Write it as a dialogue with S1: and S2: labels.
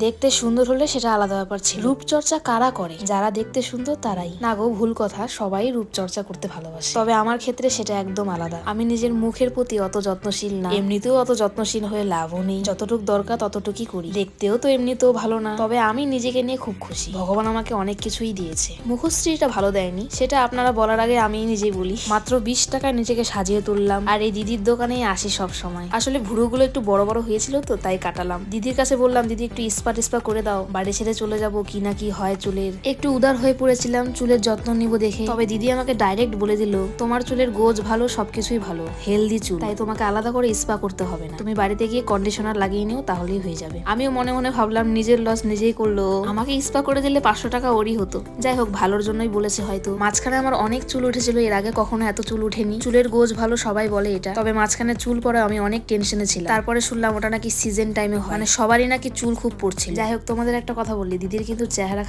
S1: দেখতে সুন্দর হলে সেটা আলাদা ব্যাপার ছিল। রূপচর্চা কারা করে? যারা দেখতে সুন্দর তারাই। না গো, ভুল কথা। সবাই রূপচর্চা করতে ভালোবাসে। তবে আমার ক্ষেত্রে সেটা একদম আলাদা। আমি নিজের মুখের প্রতি অত যত্নশীল না। এমনিতেও অত যত্নশীল হয়ে লাভও নেই। যতটুক দরকার ততটুকুই করি। দেখতেও তো এমনিতেও ভালো না। তবে আমি নিজেকে নিয়ে খুব খুশি। ভগবান আমাকে অনেক কিছুই দিয়েছে। মুখশ্রীটা ভালো দেয়নি। সেটা আপনারা বলার আগে আমি নিজেই বলি। মাত্র বিশ টাকায় নিজেকে সাজিয়ে তুললাম। আর এই দিদির দোকানেই আসি সব সময় আসলে ভুরুগুলো একটু বড় বড় হয়েছিল তো, তাই কাটালাম। দিদির কাছে বললাম, দিদি, একটু টিস্পা করে দাও। বাড়ি ছেড়ে চলে যাব কি না কি হয় চুলের। একটু উদার হয়ে পড়েছিলাম চুলের যত্ন নিব দেখে। তবে দিদি আমাকে ডাইরেক্ট বলে দিল, তোমার চুলের গোজ ভালো, সবকিছুই ভালো। হেলদি চুল। তাই তোমাকে আলাদা করে স্পা করতে হবে না। তুমি বাড়িতে গিয়ে কন্ডিশনার লাগিয়ে নিও, তাহলেই হয়ে যাবে। আমিও মনে মনে ভাবলাম, নিজের লস নিজেই করল। আমাকে স্পা করে দিলে পাঁচশো টাকা ওরই হতো। যাই হোক, ভালোর জন্যই বলেছে হয়তো। মাঝখানে আমার অনেক চুল উঠেছিল, এর আগে কখনো এত চুল উঠেনি। চুলের গোজ ভালো সবাই বলে এটা। তবে মাঝখানে চুল পরে আমি অনেক টেনশনে ছিলাম। তারপরে শুনলাম ওটা নাকি সিজন টাইমে হয়। মানে সবারই নাকি চুল খুব যাই হোক তোমাদের একটা কথা বললি দিদির কিন্তু চেহারা